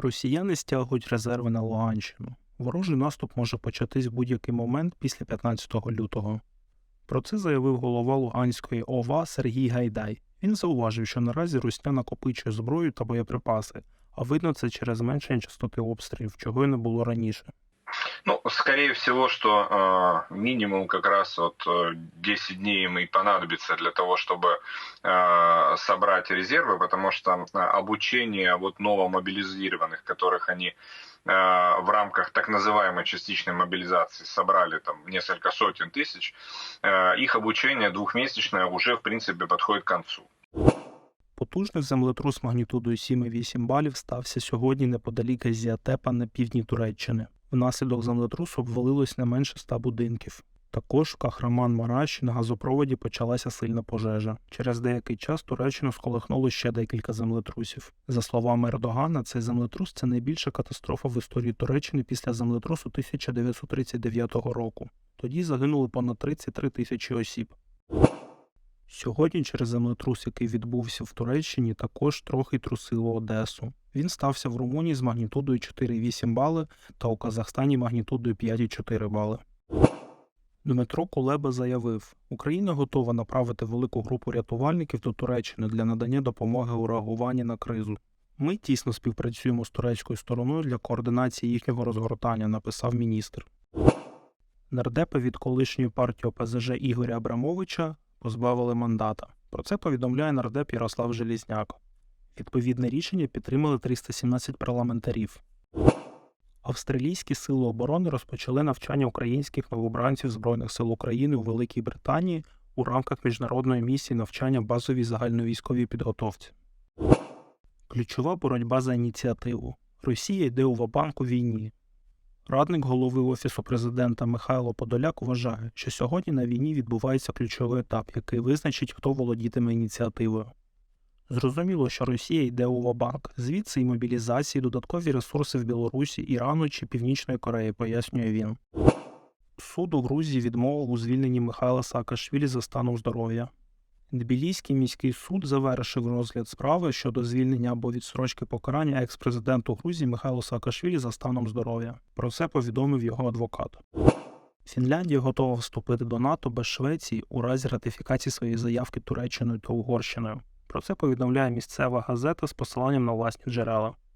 Росіяни стягують резерви на Луганщину. Ворожий наступ може початись в будь-який момент після 15 лютого. Про це заявив голова Луганської ОВА Сергій Гайдай. Він зауважив, що наразі Русня накопичує зброю та боєприпаси, а видно це через зменшення частоти обстрілів, чого й не було раніше. Ну, скорее всего, что э, минимум как раз вот э, 10 дней им и понадобится для того, чтобы э, собрать резервы, потому что э, обучение вот новомобилизированных, которых они э, в рамках так называемой частичной мобилизации собрали там несколько сотен тысяч, э, их обучение двухмесячное уже в принципе подходит к концу. Потужний землетрус магнітудою 7,8 балів стався сьогодні неподалік Азіатепа на півдні Туреччини. Внаслідок землетрусу обвалилось не менше ста будинків. Також в Кахраман Мараші на газопроводі почалася сильна пожежа. Через деякий час Туреччину сколихнуло ще декілька землетрусів. За словами Ердогана, цей землетрус це найбільша катастрофа в історії Туреччини після землетрусу 1939 року. Тоді загинули понад 33 тисячі осіб. Сьогодні через землетрус, який відбувся в Туреччині, також трохи трусило Одесу. Він стався в Румунії з магнітудою 4,8 бали та у Казахстані магнітудою 5,4 бали. Дмитро Кулеба заявив, Україна готова направити велику групу рятувальників до Туреччини для надання допомоги у реагуванні на кризу. Ми тісно співпрацюємо з турецькою стороною для координації їхнього розгортання, написав міністр. Нардепи від колишньої партії ОПЗЖ Ігоря Абрамовича позбавили мандата. Про це повідомляє нардеп Ярослав Желізняк. Відповідне рішення підтримали 317 парламентарів. Австралійські сили оборони розпочали навчання українських новобранців Збройних сил України у Великій Британії у рамках міжнародної місії навчання базовій загальновійськовій підготовці. Ключова боротьба за ініціативу. Росія йде у вабанк у війні. Радник голови Офісу президента Михайло Подоляк вважає, що сьогодні на війні відбувається ключовий етап, який визначить, хто володітиме ініціативою. Зрозуміло, що Росія йде у вабанк, звідси і мобілізації, додаткові ресурси в Білорусі, Ірану чи Північної Кореї, пояснює він. Суд у Грузії відмовив у звільненні Михайла Саакашвілі за станом здоров'я. Тбіліський міський суд завершив розгляд справи щодо звільнення або відсрочки покарання екс-президенту Грузії Михайлу Саакашвілі за станом здоров'я. Про це повідомив його адвокат. Фінляндія готова вступити до НАТО без Швеції у разі ратифікації своєї заявки Туреччиною та Угорщиною. Про це повідомляє місцева газета з посиланням на власні джерела.